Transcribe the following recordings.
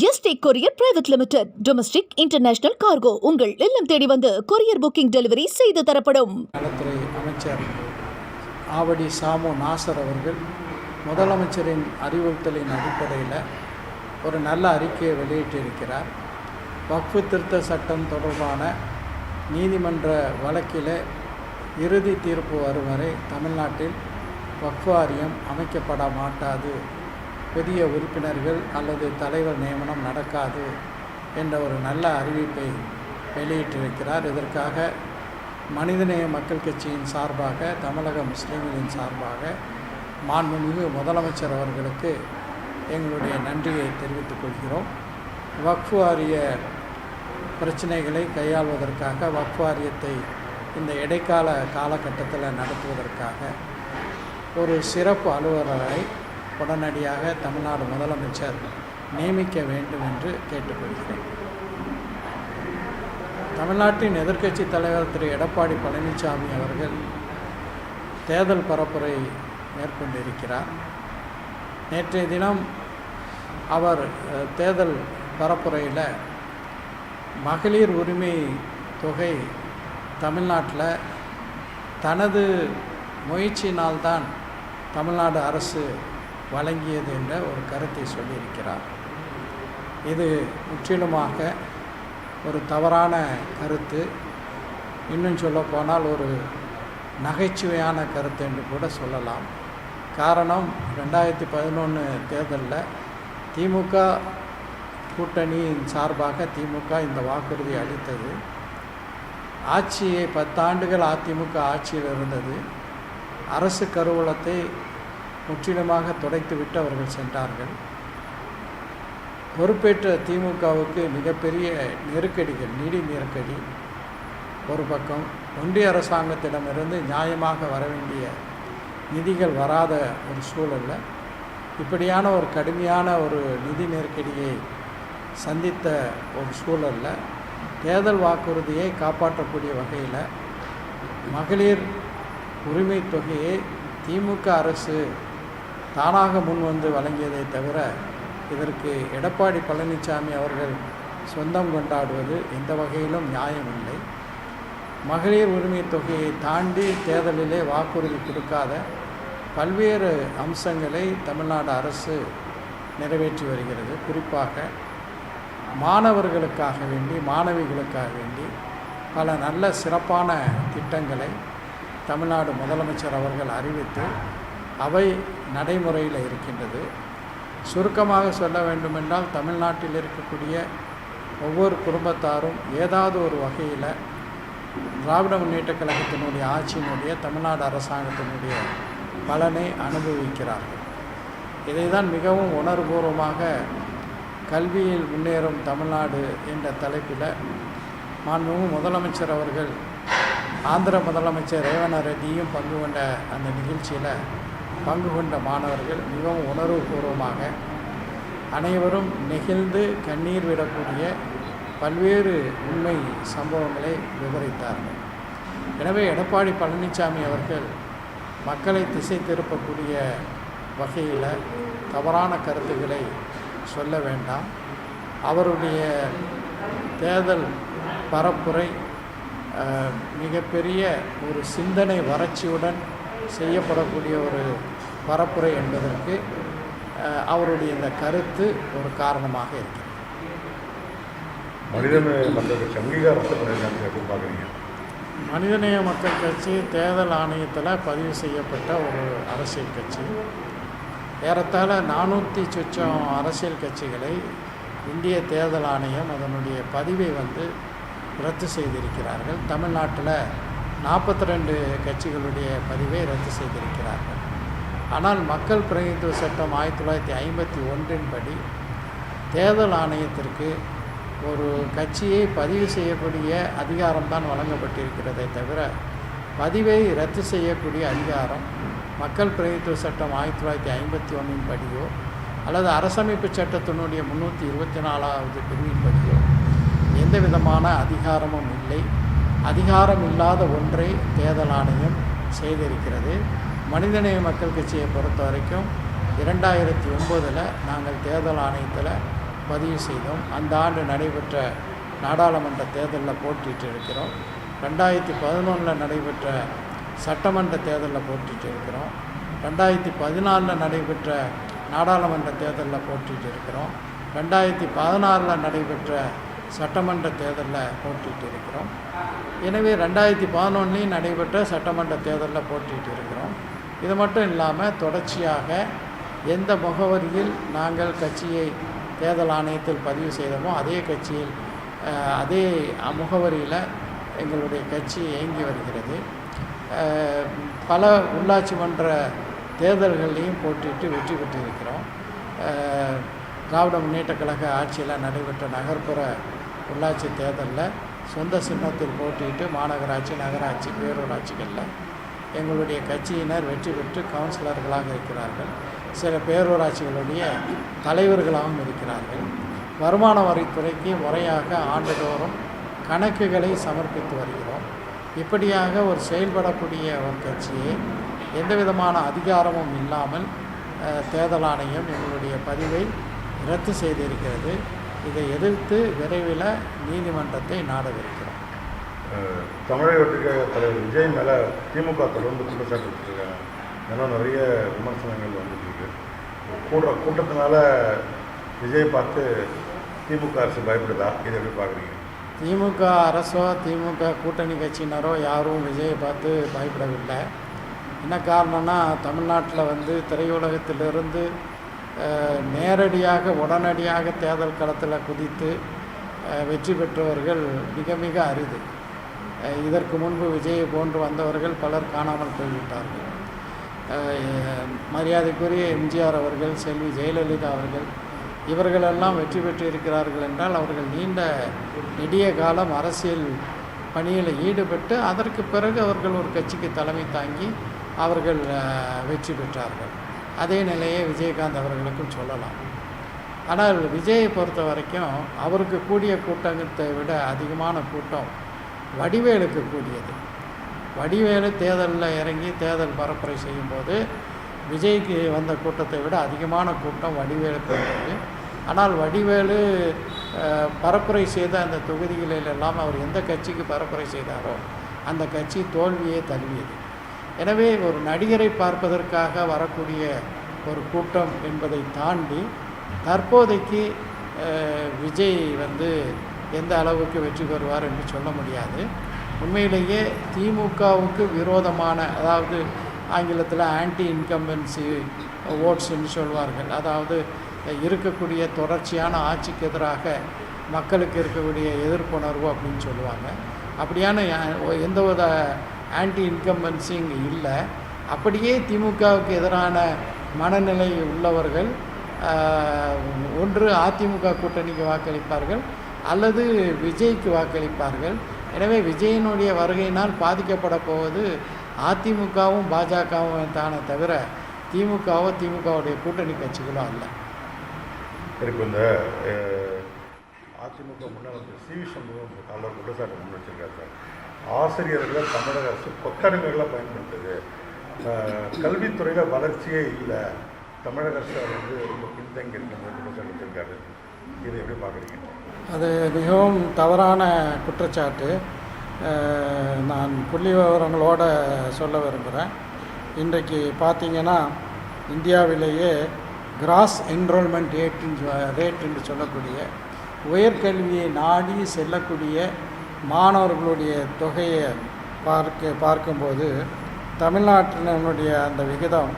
S T courier private limited domestic international cargo உங்கள் இல்லம் தேடி வந்து கொரியர் புக்கிங் டெலிவரி செய்து தரப்படும். நலத்துறை அமைச்சர் ஆவடி சாமு நாசர் அவர்கள் முதலமைச்சரின் அறிவுறுத்தலின் அடிப்படையில் ஒரு நல்ல அறிக்கையை வெளியிட்டிருக்கிறார். வக்ஃபு திருத்த சட்டம் தொடர்பான நீதிமன்ற வழக்கில் இறுதி தீர்ப்பு வரும் வரை தமிழ்நாட்டில் வக்ஃபு வாரியம் அமைக்கப்பட மாட்டாது. புதிய உறுப்பினர்கள் அல்லது தலைவர் நியமனம் நடக்காது என்ற ஒரு நல்ல அறிவிப்பை வெளியிட்டிருக்கிறார். இதற்காக மனிதநேய மக்கள் கட்சியின் சார்பாக தமிழக முஸ்லீம்களின் சார்பாக மாண்புமிகு முதலமைச்சர் அவர்களுக்கு எங்களுடைய நன்றியை தெரிவித்துக் கொள்கிறோம். வக்ஃபு வாரிய பிரச்சனைகளை கையாள்வதற்காக வக்ஃபு வாரியத்தை இந்த இடைக்கால காலகட்டத்தில் நடத்துவதற்காக ஒரு சிறப்பு அலுவலரை உடனடியாக தமிழ்நாடு முதலமைச்சர் நியமிக்க வேண்டும் என்று கேட்டுக்கொள்கிறேன். தமிழ்நாட்டின் எதிர்க்கட்சி தலைவர் திரு. எடப்பாடி பழனிசாமி அவர்கள் தேர்தல் பரப்புரை மேற்கொண்டிருக்கிறார். நேற்றைய தினம் அவர் தேர்தல் பரப்புரையில் மகளிர் உரிமை தொகை தமிழ்நாட்டில் தனது முயற்சியினால்தான் தமிழ்நாடு அரசு வழங்கியது என்ற ஒரு கருத்தை சொல்லியிருக்கிறார். இது முற்றிலுமாக ஒரு தவறான கருத்து. இன்னும் சொல்லப்போனால் ஒரு நகைச்சுவையான கருத்து என்று கூட சொல்லலாம். காரணம் ரெண்டாயிரத்தி பதினொன்று தேர்தலில் திமுக கூட்டணியின் சார்பாக திமுக இந்த வாக்குறுதி அளித்தது. ஆட்சியை பத்தாண்டுகள் அதிமுக ஆட்சியில் இருந்தது. அரசு கருவூலத்தை முற்றிலுமாக துடைத்துவிட்டு அவர்கள் சென்றார்கள். பொறுப்பேற்ற திமுகவுக்கு மிகப்பெரிய நெருக்கடிகள் நிதி நெருக்கடி. ஒரு பக்கம் ஒன்றிய அரசாங்கத்திடமிருந்து நியாயமாக வர வேண்டிய நிதிகள் வராத ஒரு சூழலில் இப்படியான ஒரு கடுமையான ஒரு நிதி நெருக்கடியை சந்தித்த ஒரு சூழலில் தேர்தல் வாக்குறுதியை காப்பாற்றக்கூடிய வகையில் மகளிர் உரிமை தொகையை திமுக அரசு தானாக முன்வந்து வழங்கியதை தவிர இதற்கு எடப்பாடி பழனிசாமி அவர்கள் சொந்தம் கொண்டாடுவது எந்த வகையிலும் நியாயமில்லை. மகளிர் உரிமை தொகையை தாண்டி தேர்தலிலே வாக்குறுதி கொடுக்காத பல்வேறு அம்சங்களை தமிழ்நாடு அரசு நிறைவேற்றி வருகிறது. குறிப்பாக மாணவர்களுக்காக வேண்டி மாணவிகளுக்காக வேண்டி பல நல்ல சிறப்பான திட்டங்களை தமிழ்நாடு முதலமைச்சர் அவர்கள் அறிவித்து அவை நடைமுறையில் இருக்கின்றது. சுருக்கமாக சொல்ல வேண்டுமென்றால் தமிழ்நாட்டில் இருக்கக்கூடிய ஒவ்வொரு குடும்பத்தாரும் ஏதாவது ஒரு வகையில் திராவிட முன்னேற்ற கழகத்தினுடைய ஆட்சியினுடைய தமிழ்நாடு அரசாங்கத்தினுடைய பலனை அனுபவிக்கிறார்கள். இதை தான் மிகவும் உணர்வுபூர்வமாக கல்வியில் முன்னேறும் தமிழ்நாடு என்ற தலைப்பில் மாண்புமிகு முதலமைச்சர் அவர்கள் ஆந்திர முதலமைச்சர் ரேவண ரெட்டியும் பங்கு கொண்ட அந்த நிகழ்ச்சியில் பங்கு கொண்ட மாணவர்கள் மிகவும் உணர்வுபூர்வமாக அனைவரும் நெகிழ்ந்து கண்ணீர் விடக்கூடிய பல்வேறு உண்மை சம்பவங்களை விவரித்தார்கள். எனவே எடப்பாடி பழனிசாமி அவர்கள் மக்களை திசை திருப்பக்கூடிய வகையில் தவறான கருத்துக்களை சொல்ல வேண்டாம். அவருடைய தேர்தல் பரப்புரை மிகப்பெரிய ஒரு சிந்தனை வறட்சியுடன் செய்யப்படக்கூடிய ஒரு பரப்புரை என்பதற்கு அவருடைய இந்த கருத்து ஒரு காரணமாக இருக்கிறது. மனிதநேய மக்கள் கட்சி தேர்தல் ஆணையத்தில் பதிவு செய்யப்பட்ட ஒரு அரசியல் கட்சி. ஏறத்தாழ நானூற்றி சொச்சம் அரசியல் கட்சிகளை இந்திய தேர்தல் ஆணையம் அதனுடைய பதிவை வந்து ரத்து செய்திருக்கிறார்கள். தமிழ்நாட்டில் நாற்பத்தி ரெண்டு கட்சிகளுடைய பதிவை ரத்து செய்திருக்கிறார்கள். ஆனால் மக்கள் பிரதிநிதித்துவ சட்டம் ஆயிரத்தி தொள்ளாயிரத்தி ஐம்பத்தி ஒன்றின் படி தேர்தல் ஆணையத்திற்கு ஒரு கட்சியை பதிவு செய்யக்கூடிய அதிகாரம்தான் வழங்கப்பட்டிருக்கிறதே தவிர பதிவை ரத்து செய்யக்கூடிய அதிகாரம் மக்கள் பிரதிநிதித்துவ சட்டம் ஆயிரத்தி தொள்ளாயிரத்தி ஐம்பத்தி ஒன்றின் படியோ அல்லது அரசமைப்பு சட்டத்தினுடைய முந்நூற்றி இருபத்தி நாலாவது பிரிவின் படியோ எந்த விதமான அதிகாரமும் இல்லை. அதிகாரம் இல்லாத ஒன்றை தேர்தல் ஆணையம் செய்திருக்கிறது. மனிதநேய மக்கள் கட்சியை பொறுத்த வரைக்கும் இரண்டாயிரத்தி ஒம்போதில் நாங்கள் தேர்தல் ஆணையத்தில் பதிவு செய்தோம். அந்த ஆண்டு நடைபெற்ற நாடாளுமன்ற தேர்தலில் போட்டிட்டு இருக்கிறோம் ரெண்டாயிரத்தி பதினொன்றில் நடைபெற்ற சட்டமன்ற தேர்தலில் போட்டிட்டு இருக்கிறோம் ரெண்டாயிரத்தி பதினாலில் நடைபெற்ற நாடாளுமன்ற தேர்தலில் போட்டிட்டு இருக்கிறோம் ரெண்டாயிரத்தி பதினாறில் நடைபெற்ற சட்டமன்ற தேர்தலில் போட்டிட்டு இருக்கிறோம். எனவே ரெண்டாயிரத்தி பதினொன்றிலையும் நடைபெற்ற சட்டமன்ற தேர்தலில் போட்டிட்டு இருக்கிறோம். இது மட்டும் இல்லாமல் தொடர்ச்சியாக எந்த முகவரியில் நாங்கள் கட்சியை தேர்தல் ஆணையத்தில் பதிவு செய்தோமோ அதே கட்சியில் அதே முகவரியில் எங்களுடைய கட்சி இயங்கி வருகிறது. பல உள்ளாட்சி மன்ற தேர்தல்கள்லையும் போட்டிட்டு வெற்றி பெற்றிருக்கிறோம். திராவிட முன்னேற்ற கழக ஆட்சியில் நடைபெற்ற நகர்ப்புற உள்ளாட்சி தேர்தலில் சொந்த சின்னத்தில் போட்டியிட்டு மாநகராட்சி நகராட்சி பேரூராட்சிகளில் எங்களுடைய கட்சியினர் வெற்றி பெற்று கவுன்சிலர்களாக இருக்கிறார்கள். சில பேரூராட்சிகளுடைய தலைவர்களாகவும் இருக்கிறார்கள். வருமான வரித்துறைக்கு முறையாக ஆண்டுதோறும் கணக்குகளை சமர்ப்பித்து வருகிறோம். இப்படியாக ஒரு செயல்படக்கூடிய ஒரு கட்சியை எந்த விதமான அதிகாரமும் இல்லாமல் தேர்தல் ஆணையம் எங்களுடைய பதிவை ரத்து செய்திருக்கிறது. இதை எதிர்த்து விரைவில் நீதிமன்றத்தை நாடவிருக்கிறோம். தமிழக வெற்றிக்கழக தலைவர் விஜய் மேலே திமுக தொடர்ந்து குற்றச்சாட்டு வச்சுருக்காங்க. ஏன்னா நிறைய விமர்சனங்கள் வந்துட்டு இருக்கு. கூடுற கூட்டத்தினால விஜய் பார்த்து திமுக அரசு பயப்படுதா? இதை எப்படி பார்க்குறீங்க? திமுக அரசோ திமுக கூட்டணி கட்சியினரோ யாரும் விஜயை பார்த்து பயப்படவில்லை. என்ன காரணம்னா தமிழ்நாட்டில் வந்து திரையுலகத்திலிருந்து நேரடியாக உடனடியாக தேர்தல் களத்தில் குதித்து வெற்றி பெற்றவர்கள் மிக மிக அரிது. இதற்கு முன்பு விஜயை போன்று வந்தவர்கள் பலர் காணாமல் போய்விட்டார்கள். மரியாதைக்குரிய எம்ஜிஆர் அவர்கள் செல்வி ஜெயலலிதா அவர்கள் இவர்களெல்லாம் வெற்றி பெற்று இருக்கிறார்கள் என்றால் அவர்கள் நீண்ட நெடிய காலம் அரசியல் பணியில் ஈடுபட்டு அதற்கு பிறகு அவர்கள் ஒரு கட்சிக்கு தலைமை தாங்கி அவர்கள் வெற்றி பெற்றார்கள். அதே நிலையை விஜயகாந்த் அவர்களுக்கும் சொல்லலாம். ஆனால் விஜயை பொறுத்த வரைக்கும் அவருக்கு கூடிய கூட்டத்தை விட அதிகமான கூட்டம் வடிவேலுக்கு கூடியது. வடிவேலு தேர்தலில் இறங்கி தேர்தல் பரப்புரை செய்யும்போது விஜய்க்கு வந்த கூட்டத்தை விட அதிகமான கூட்டம் வடிவேலுக்கு வந்தது. ஆனால் வடிவேலு பரப்புரை செய்த அந்த தொகுதிகளில் எல்லாம் அவர் எந்த கட்சிக்கு பரப்புரை செய்தாரோ அந்த கட்சி தோல்வியே தழுவியது. எனவே ஒரு நடிகரை பார்ப்பதற்காக வரக்கூடிய ஒரு கூட்டம் என்பதை தாண்டி தற்போதைக்கு விஜய் வந்து எந்த அளவுக்கு வெற்றி பெறுவார் என்று சொல்ல முடியாது. உண்மையிலேயே திமுகவுக்கு விரோதமான அதாவது ஆங்கிலத்தில் ஆன்டி இன்கம்பன்சி ஓட்ஸ்ன்னு சொல்வார்கள். அதாவது இருக்கக்கூடிய தொடர்ச்சியான ஆட்சிக்கு எதிராக மக்களுக்கு இருக்கக்கூடிய எதிர்ப்புணர்வு அப்படின்னு சொல்லுவாங்க. அப்படியான எந்த வித ஆன்டி இன்கம்பன்சி இங்கே இல்லை. அப்படியே திமுகவுக்கு எதிரான மனநிலை உள்ளவர்கள் ஒன்று அதிமுக கூட்டணிக்கு வாக்களிப்பார்கள் அல்லது விஜய்க்கு வாக்களிப்பார்கள். எனவே விஜயனுடைய வருகையினால் பாதிக்கப்பட போவது அதிமுகவும் பாஜகவும் தானே தவிர திமுகவோ திமுகவுடைய கூட்டணி கட்சிகளோ அல்ல. இப்போ இந்த அதிமுக முன்னாள் அமைச்சர் சி வி சண்முகம் குற்றச்சாட்டு முன் வச்சிருக்காரு சார். ஆசிரியர்களை தமிழக அரசு கொத்தடிமைகளாக பயன்படுத்துது. கல்வித்துறையில் வளர்ச்சியே இல்லை. தமிழக அரசு வந்து ரொம்ப பின்தங்கி இருக்கிற மாதிரி குற்றச்சாட்டு இதை எப்படி பார்க்குறீங்க? அது மிகவும் தவறான குற்றச்சாட்டு. நான் புள்ளி விவரங்களோடு சொல்ல விரும்புகிறேன் இன்றைக்கு பார்த்தீங்கன்னா இந்தியாவிலேயே கிராஸ் என்ரோல்மெண்ட் ரேட்டுன்னு ரேட் என்று சொல்லக்கூடிய உயர்கல்வியை நாடி செல்லக்கூடிய மாணவர்களுடைய தொகையை பார்க்க பார்க்கும்போது தமிழ்நாட்டினுடைய அந்த விகிதம்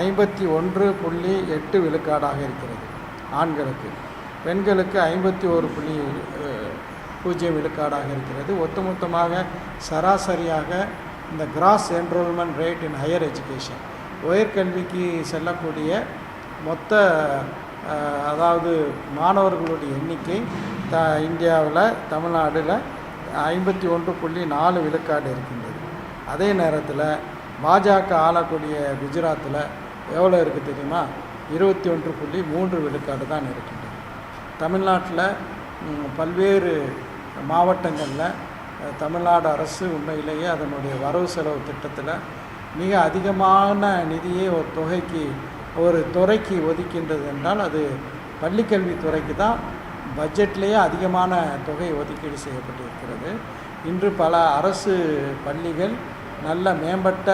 ஐம்பத்தி ஒன்று புள்ளி எட்டு விழுக்காடாக இருக்கிறது ஆண்களுக்கு. பெண்களுக்கு ஐம்பத்தி ஒரு புள்ளி பூஜ்ஜியம் விழுக்காடாக இருக்கிறது. ஒட்டுமொத்தமாக சராசரியாக இந்த gross enrolment rate in higher education உயர்கல்விக்கு செல்லக்கூடிய மொத்த அதாவது மாணவர்களுடைய எண்ணிக்கை த இந்தியாவில் தமிழ்நாட்டில் ஐம்பத்தி ஒன்று புள்ளி நாலு விழுக்காடு இருக்கின்றது. அதே நேரத்தில் பாஜக ஆளக்கூடிய குஜராத்தில் எவ்வளோ இருக்குது தெரியுமா? இருபத்தி ஒன்று புள்ளி மூன்று விழுக்காடு தான் இருக்கின்றது. தமிழ்நாட்டில் பல்வேறு மாவட்டங்களில் தமிழ்நாடு அரசு உண்மையிலேயே அதனுடைய வரவு செலவு திட்டத்தில் மிக அதிகமான நிதியை ஒரு தொகைக்கு ஒரு துறைக்கு ஒதுக்கின்றது என்றால் அது பள்ளிக்கல்வித்துறைக்கு தான் பட்ஜெட்லேயே அதிகமான தொகை ஒதுக்கீடு செய்யப்பட்டிருக்கிறது. இன்று பல அரசு பள்ளிகள் நல்ல மேம்பட்ட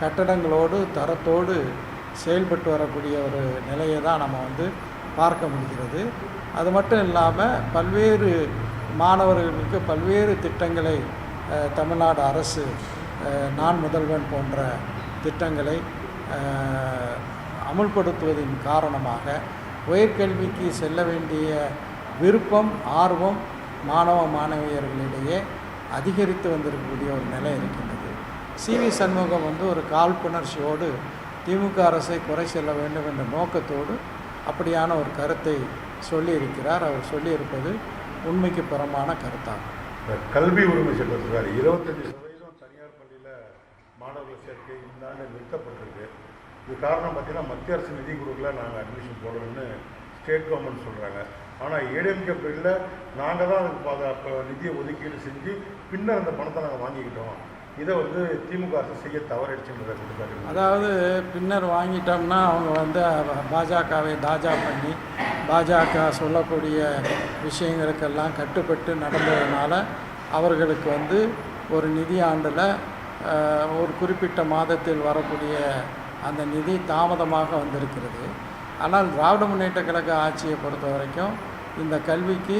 கட்டடங்களோடு தரத்தோடு செயல்பட்டு வரக்கூடிய ஒரு நிலையை தான் நம்ம வந்து பார்க்க முடிகிறது. அது மட்டும் இல்லாமல் பல்வேறு மாணவர்களுக்கு பல்வேறு திட்டங்களை தமிழ்நாடு அரசு நான் முதல்வன் போன்ற திட்டங்களை அமுல்படுத்துவதின் காரணமாக உயர்கல்விக்கு செல்ல வேண்டிய விருப்பம் ஆர்வம் மாணவ மாணவியர்களிடையே அதிகரித்து வந்திருக்கக்கூடிய ஒரு நிலை இருக்கின்றது. சி. வி. சண்முகம் வந்து ஒரு காழ்ப்புணர்ச்சியோடு திமுக அரசை குறை செல்ல வேண்டும் என்ற நோக்கத்தோடு அப்படியான ஒரு கருத்தை சொல்லியிருக்கிறார். அவர் சொல்லியிருப்பது உண்மைக்கு புறமான கருத்தாகும். கல்வி உரிமை சட்டத்தில் சார் இருபத்தஞ்சி சதவீதம் தனியார் பள்ளியில் மாணவர்கள் சேர்க்கை இந்த ஆண்டு நிறுத்தப்பட்டிருக்கு. இது காரணம் பார்த்தீங்கன்னா மத்திய அரசு நிதி கொடுக்கல நாங்கள் அட்மிஷன் போடணும்னு ஸ்டேட் கவர்மெண்ட் சொல்கிறாங்க ஆனால் ஏடிஎம்கே பீரியடில் நாங்கள் தான் அதுக்கு அப்போ நிதியை ஒதுக்கீடு செஞ்சு பின்னர் அந்த பணத்தை நாங்கள் வாங்கிக்கிட்டோம். இதை வந்து திமுக அரசு செய்ய தவறிடுச்சுன்றதை கொடுத்தாரு அதாவது பின்னர் வாங்கிட்டோம்னா அவங்க வந்து பாஜகவை தாஜா பண்ணி பாஜக சொல்லக்கூடிய விஷயங்களுக்கெல்லாம் கட்டுப்பட்டு நடந்ததுனால அவர்களுக்கு வந்து ஒரு நிதி ஆண்டில் ஒரு குறிப்பிட்ட மாதத்தில் வரக்கூடிய அந்த நிதி தாமதமாக வந்திருக்கிறது. ஆனால் திராவிட முன்னேற்ற கழக ஆட்சியை பொறுத்த வரைக்கும் இந்த கல்விக்கு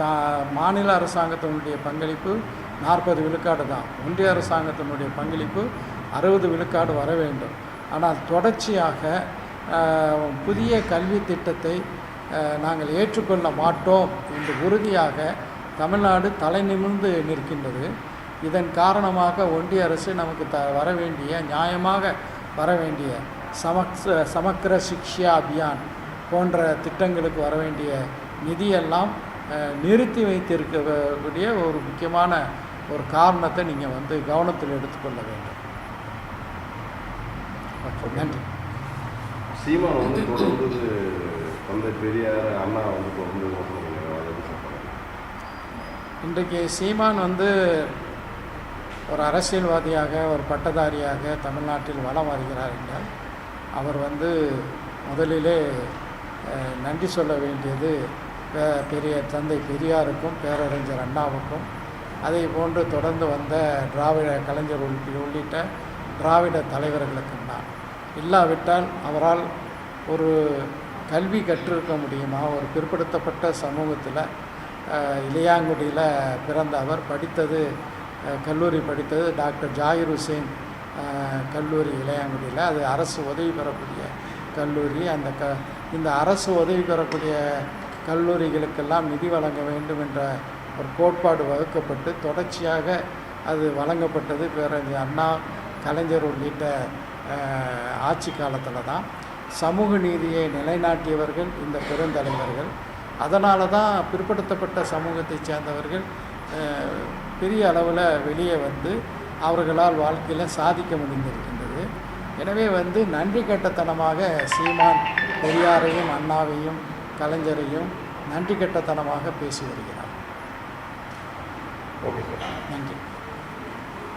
தா மாநில அரசாங்கத்தினுடைய பங்களிப்பு நாற்பது விழுக்காடு தான். ஒன்றிய அரசாங்கத்தினுடைய பங்களிப்பு அறுபது விழுக்காடு வர வேண்டும். ஆனால் தொடர்ச்சியாக புதிய கல்வி திட்டத்தை நாங்கள் ஏற்றுக்கொள்ள மாட்டோம் என்று உறுதியாக தமிழ்நாடு தலை நிமிர்ந்து நிற்கின்றது. இதன் காரணமாக ஒன்றிய அரசு நமக்கு த வர வேண்டிய நியாயமாக வர வேண்டிய சமக் சமக்கிர சிக்ஷா அபியான் போன்ற திட்டங்களுக்கு வர வேண்டிய நிதியெல்லாம் நிறுத்தி வைத்திருக்கக்கூடிய ஒரு முக்கியமான ஒரு காரணத்தை நீங்கள் வந்து கவனத்தில் எடுத்துக்கொள்ள வேண்டும். ஓகே நன்றி. சீமான் வந்து தொடர்ந்து தந்தை பெரியார் அண்ணா வந்து தொடர்ந்து? இன்றைக்கு சீமான் வந்து ஒரு அரசியல்வாதியாக ஒரு பட்டதாரியாக தமிழ்நாட்டில் வலம் வருகிறார் என்றால் அவர் வந்து முதலிலே நன்றி சொல்ல வேண்டியது பெரிய தந்தை பெரியாருக்கும் பேரறிஞர் அண்ணாவுக்கும். அதை போன்று தொடர்ந்து வந்த திராவிட கலைஞர் உள்ளிட்ட திராவிட தலைவர்களுக்கும் தான். இல்லாவிட்டால் அவரால் ஒரு கல்வி கற்றிருக்க முடியுமா? ஒரு பிற்படுத்தப்பட்ட சமூகத்தில் இளையாங்குடியில் பிறந்த அவர் படித்தது கல்லூரி படித்தது டாக்டர் ஜாகிர் ஹுசேன் கல்லூரி இளையாங்குடியில். அது அரசு உதவி பெறக்கூடிய கல்லூரி. அந்த க இந்த அரசு உதவி பெறக்கூடிய கல்லூரிகளுக்கெல்லாம் நிதி வழங்க வேண்டும் என்ற ஒரு கோட்பாடு வகுக்கப்பட்டு தொடர்ச்சியாக அது வழங்கப்பட்டது. பேரறிஞர் அண்ணா கலைஞர் உள்ளிட்ட ஆட்சி காலத்தில் தான். சமூக நீதியை நிலைநாட்டியவர்கள் இந்த பெருந்தலைவர்கள். அதனால தான் பிற்படுத்தப்பட்ட சமூகத்தைச் சேர்ந்தவர்கள் பெரிய அளவில் வெளியே வந்து அவர்களால் வாழ்க்கையில் சாதிக்க முடிந்திருக்கின்றது. எனவே வந்து நன்றி கட்டத்தனமாக சீமான் பெரியாரையும் அண்ணாவையும் கலைஞரையும் நன்றி கட்டத்தனமாக பேசி வருகிறார். Okay sir. நன்றி.